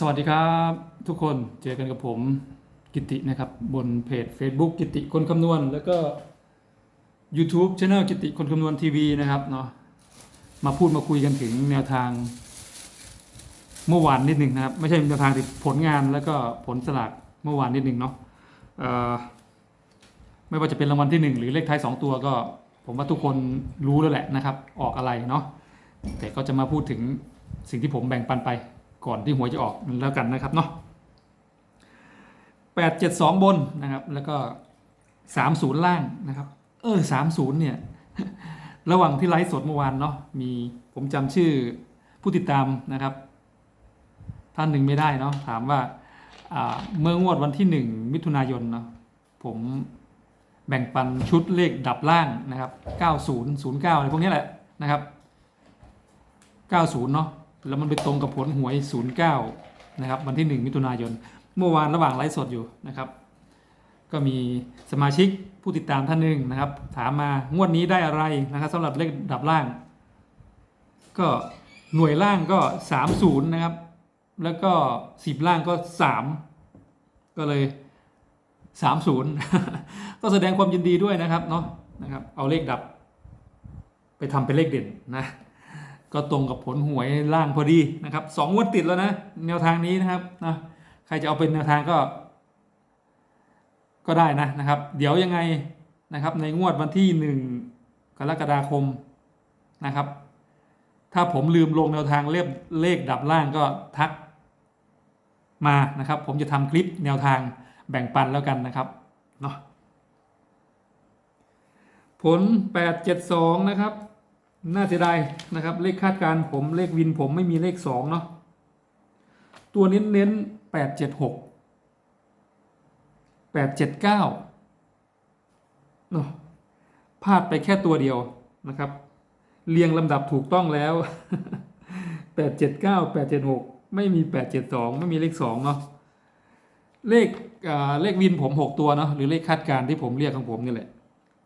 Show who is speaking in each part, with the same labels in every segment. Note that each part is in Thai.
Speaker 1: สวัสดีครับทุกคนเจอกันกับผมกิตินะครับ บนเพจ Facebook กิติคนคำนวณ แล้วก็ YouTube Channel กิติคนคำนวณทีวีนะครับเนาะมาพูดมาคุยกันถึงแนวทาง เมื่อวานนิดหนึ่งนะครับ ไม่ใช่แนวทางที่ผลงานแล้วก็ผลสลากเมื่อวานนิดหนึ่งเนาะไม่ว่าจะเป็นรางวัลที่หนึ่งหรือเลขท้ายสองตัวก็ ผมว่าทุกคนรู้แล้วแหละนะครับ ออกอะไรเนาะแต่ก็จะมาพูดถึงสิ่งที่ผมแบ่งปันไป ก่อนที่หวยจะออกแล้วกันนะครับเนาะแปดเจ็ดสองบนนะครับ แล้วก็สามศูนย์ล่างนะครับ เออสามศูนย์เนี่ย ระหว่างที่ไลฟ์สดเมื่อวานเนาะมีผมจำชื่อผู้ติดตามนะครับ ท่านหนึ่งไม่ได้เนาะถามว่าเมื่องวดวันที่หนึ่งมิถุนายนเนาะผมแบ่งปันชุดเลขดับล่างนะครับ 90 09 อะไรพวกนี้แหละนะครับ 90 เนาะ แล้วมันไปตรงกับผลหวย 09 นะครับ วันที่ 1 มิถุนายน เมื่อวานระหว่างไลฟ์สดอยู่นะครับ ก็มีสมาชิกผู้ติดตามท่านหนึ่งนะครับ ถามมางวดนี้ได้อะไรนะครับสำหรับเลขดับล่าง ก็หน่วยล่างก็ 30 นะครับ แล้วก็ 10 ล่างก็ 3 ก็เลย 30 ก็แสดงความยินดีด้วยนะครับเนาะนะครับ เอาเลขดับ ไปทำเป็นเลขเด่นนะ ก็ตรงกับผลหวยล่างพอดีนะครับสองงวดติดแล้วนะแนวทางนี้นะครับนะใครจะเอาเป็นแนวทางก็ ก็ได้นะนะครับ เดี๋ยวยังไงนะครับ ในงวดวันที่หนึ่งกรกฎาคมนะครับ ถ้าผมลืมลงแนวทางเลขเลขดับล่างก็ทักมานะครับ ผมจะทำคลิปแนวทางแบ่งปันแล้วกันนะครับเนาะผล 872 นะครับ น่าเสียดายนะครับ เลขคาดการณ์ผมเลขวินผมไม่มีเลขสองเนาะตัวเน้นเน้นแปดเจ็ดหกแปดเจ็ดเก้าเนาะพลาดไปแค่ตัวเดียวนะครับ เรียงลำดับถูกต้องแล้วแปดเจ็ดเก้าแปดเจ็ดหกไม่มีแปดเจ็ดสองไม่มีเลขสองเนาะเลขเลขวินผมหกตัวเนาะหรือเลขคาดการ์ที่ผมเรียกของผมนี่แหละ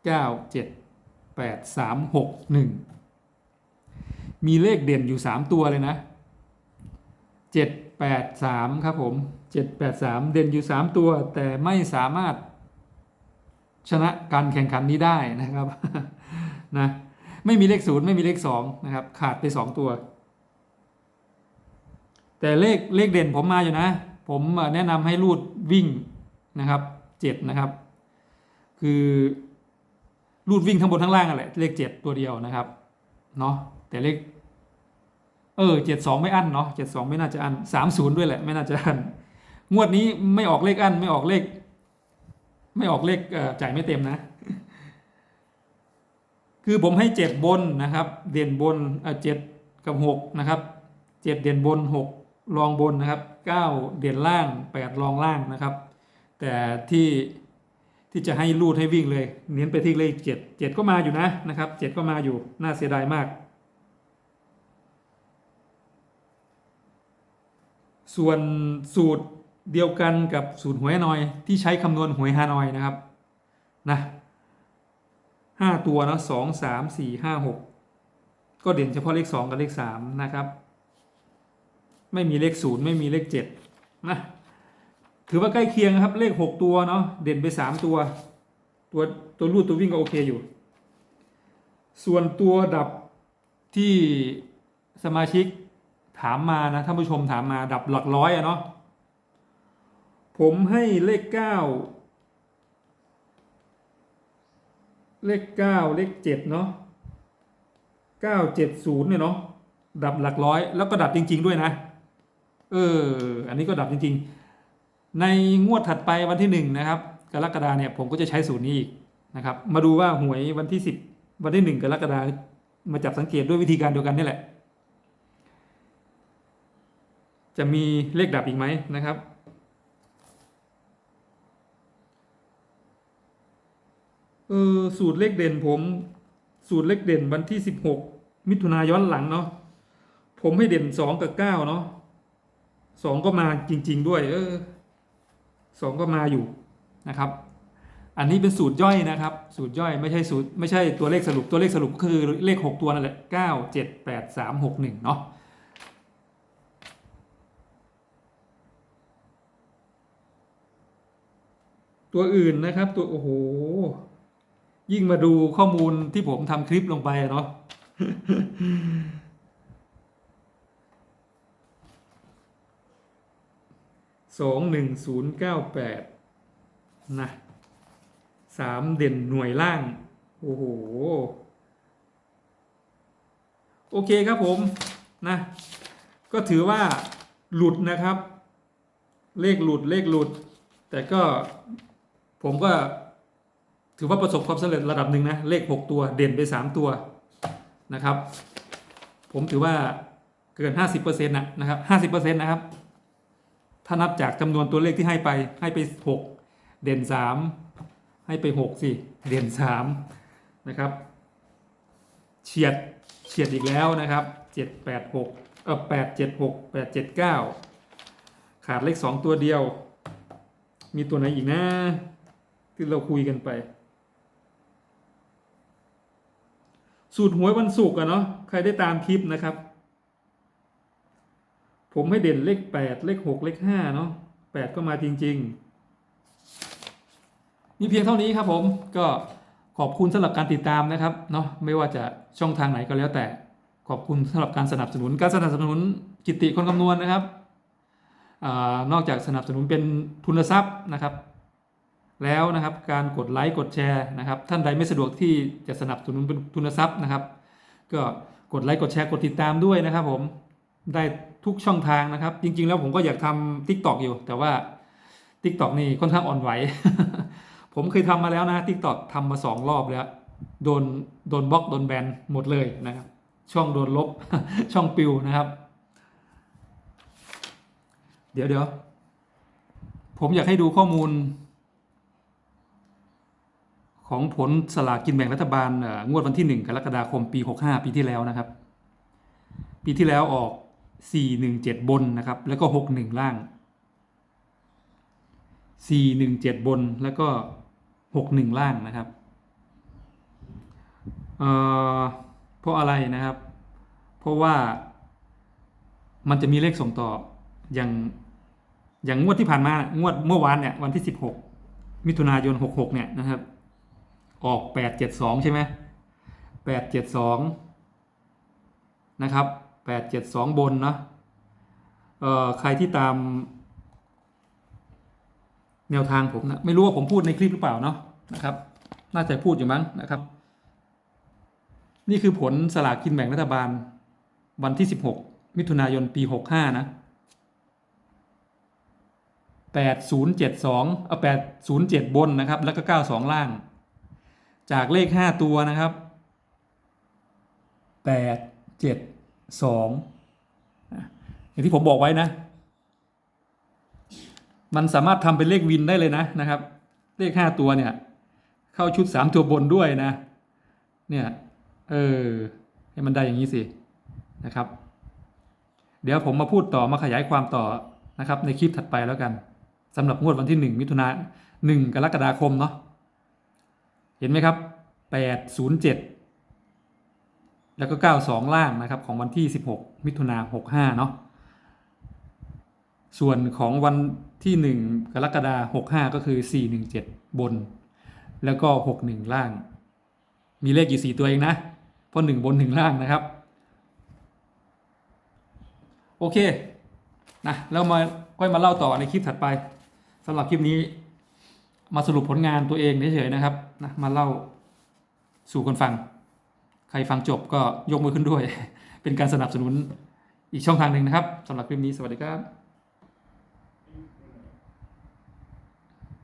Speaker 1: เก้าเจ็ดแปดสามหกหนึ่ง มีเลขเด่นอยู่ 3 ตัวเลยนะ 783 ครับผม 783 เด่นอยู่ 3 ตัว แต่ไม่สามารถชนะการแข่งขันนี้ได้นะครับนะไม่มีเลขศูนย์ไม่มีเลข2นะครับ ขาดไป2ตัว แต่เลขเลขเด่นผมมาอยู่นะ ผมแนะนำให้รูดวิ่งนะครับ7นะครับ คือรูดวิ่งทั้งบนทั้งล่างอะแหละเลข7ตัวเดียวนะครับเนาะ แต่เลขเออเจ็ดสองไม่อั้นเนาะเจ็ดสองไม่น่าจะอั้นสามศูนย์ด้วยแหละไม่น่าจะอั้นงวดนี้ไม่ออกเลขอั้นไม่ออกเลข ไม่ออกเลขเออจ่ายไม่เต็มนะ คือผมให้เจ็ดบนนะครับ เด่นบนเอ่อเจ็ดกับหกนะครับเจ็ดเด่นบนหกรองบนนะครับเก้าเด่นล่างแปดรองล่างนะครับ แต่ที่ที่จะให้รูดให้วิ่งเลย เน้นไปที่เลขเจ็ดเจ็ดก็มาอยู่นะนะครับเจ็ดก็มาอยู่น่าเสียดายมาก ส่วนสูตรเดียวกันกับสูตรหวยฮานอยที่ใช้คำนวณหวยฮานอยนะครับนะห้าตัวนะสองสามสี่ห้าหกก็เด่นเฉพาะเลขสองกับเลขสามนะครับ ไม่มีเลขศูนย์ไม่มีเลขเจ็ดนะถือว่าใกล้เคียงครับเลขหกตัวเนาะเด่นไปสามตัว ตัวตัวรูดตัววิ่งก็โอเคอยู่ ส่วนตัวดับที่สมาชิก ถามมานะท่านผู้ชมถามมาดับหลักร้อยอะเนาะผมให้เลขเก้าเลขเก้าเลขเจ็ดเนาะเก้าเจ็ดศูนย์เนี่ยเนาะดับหลักร้อย แล้วก็ดับจริง ๆ ด้วยนะ เออ อันนี้ก็ดับจริง ๆ ในงวดถัดไปวันที่หนึ่งนะครับกรกฎาเนี่ยผมก็จะใช้สูตรนี้อีกนะครับ มาดูว่าหวยวันที่สิบวันที่หนึ่งกรกฎามาจับสังเกตด้วยวิธีการเดียวกันนี่แหละ จะมีเลขดับอีกไหมนะครับ เออสูตรเลขเด่นผม สูตรเลขเด่นวันที่สิบหกมิถุนายนหลังเนาะผมให้เด่นสองกับเก้าเนาะสองก็มาจริง ๆ ด้วย เออสองก็มาอยู่นะครับ อันนี้เป็นสูตรย่อยนะครับ สูตรย่อยไม่ใช่สูตรไม่ใช่ตัวเลขสรุปตัวเลขสรุปก็คือเลขหกตัวนั่นแหละเก้าเจ็ดแปดสามหกหนึ่งเนาะ ตัวอื่นนะครับ ตัวโอ้โห ยิ่งมาดูข้อมูลที่ผมทำคลิปลงไปเนาะสองหนึ่งศูนย์เก้าแปดนะสามเด่นหน่วยล่าง โอ้โห โอเคครับผมนะ ก็ถือว่าหลุดนะครับ เลขหลุดเลขหลุด แต่ก็ ผมก็ถือว่าประสบความสำเร็จระดับหนึ่งนะ เลข 6 ตัวเด่นไป 3 ตัวนะครับ ผมถือว่าเกิน 50%นะนะครับ50%นะครับ ถ้านับจากจำนวนตัวเลขที่ให้ไปให้ไป 6 เด่น 3 ให้ไป 6 สิ เด่น 3 นะครับ เฉียดเฉียดอีกแล้วนะครับ 7 8 6เออ8 7 6 8 7 9 ขาดเลข 2 ตัวเดียว มีตัวไหนอีกนะ ที่เราคุยกันไป สูตรหวยวันศุกร์อะเนาะใครได้ตามคลิปนะครับ ผมให้เด่นเลขแปดเลขหกเลขห้าเนาะแปดก็มาจริงๆมีเพียงเท่านี้ครับผมก็ขอบคุณสำหรับการติดตามนะครับเนาะไม่ว่าจะช่องทางไหนก็แล้วแต่ ขอบคุณสำหรับการสนับสนุนการสนับสนุนกิติคนคำนวณนะครับอนอกจากสนับสนุนเป็นทุนทรัพย์นะครับ แล้วนะครับการกดไลค์กดแชร์นะครับท่านใดไม่สะดวกที่จะสนับสนุนเป็นทุนทรัพย์นะครับ ก็กดไลค์กดแชร์กดติดตามด้วยนะครับผมได้ทุกช่องทางนะครับ จริง ๆ แล้วผมก็อยากทำ Tik t o อกอยู่ แต่ว่า Tik t o อกนี่ค่อนข้างอ่อนไหว ผมเคยทำมาแล้วนะ Tik t o อกทำมาสองรอบแล้ว โดนโดนบล็อกโดนแบนหมดเลยนะครับ ช่องโดนลบ ช่องปิวนะครับ เดี๋ยวเดี๋ยวผมอยากให้ดูข้อมูล ของผลสลากกินแบ่งรัฐบาลงวดวันที่ 1 กรกฎาคมปี 65 ปีที่แล้วนะครับ ปีที่แล้วออก 417 บนนะครับ แล้วก็ 61 ล่าง 417 บนแล้วก็ 61 ล่างนะครับเอ่อเพราะอะไรนะครับ เพราะว่ามันจะมีเลขส่งต่ออย่างอย่างงวดที่ผ่านมางวดเมื่อวานเนี่ยวันที่ 16 มิถุนายน 66 เนี่ยนะครับ ออก 872 ใช่ไหม872 นะครับ 872 บนเนาะเอ่อใครที่ตามแนวทางผมนะไม่รู้ว่าผมพูดในคลิปหรือเปล่าเนาะนะครับ น่าจะพูดอยู่มั้งนะครับ นี่คือผลสลากกินแบ่งรัฐบาลวันที่ 16 มิถุนายนปี 65 นะ8072เอา807 บนนะครับ แล้วก็ 92 ล่าง จากเลข 5 ตัวนะครับ 8 7 2 อย่างที่ผมบอกไว้นะ มันสามารถทำเป็นเลขวินได้เลยนะนะครับ เลข 5 ตัวเนี่ย เข้าชุด 3 ตัวบนด้วยนะ เนี่ย เออ ให้มันได้อย่างนี้สิ นะครับ เดี๋ยวผมมาพูดต่อมาขยายความต่อนะครับ ในคลิปถัดไปแล้วกันสำหรับงวดวันที่ 1 มิถุนา1กรกฎาคมเนาะ เห็นไหมครับ 807 แล้วก็ 92 ล่างนะครับของวันที่ 16 มิถุนา65 เนาะส่วนของวันที่ 1 กรกฎาคม65 ก็คือ 417 บน แล้วก็ 61 ล่าง มีเลขกี่4 ตัวเองนะ เพราะ 1 บน 1 ล่างนะครับ โอเคนะแล้วมาค่อยมาเล่าต่อในคลิปถัดไปสำหรับคลิปนี้ มาสรุปผลงานตัวเองเฉยๆนะครับนะมาเล่าสู่คนฟัง ใครฟังจบก็ยกมือขึ้นด้วย เป็นการสนับสนุนอีกช่องทางหนึ่งนะครับสำหรับคลิปนี้สวัสดีครับ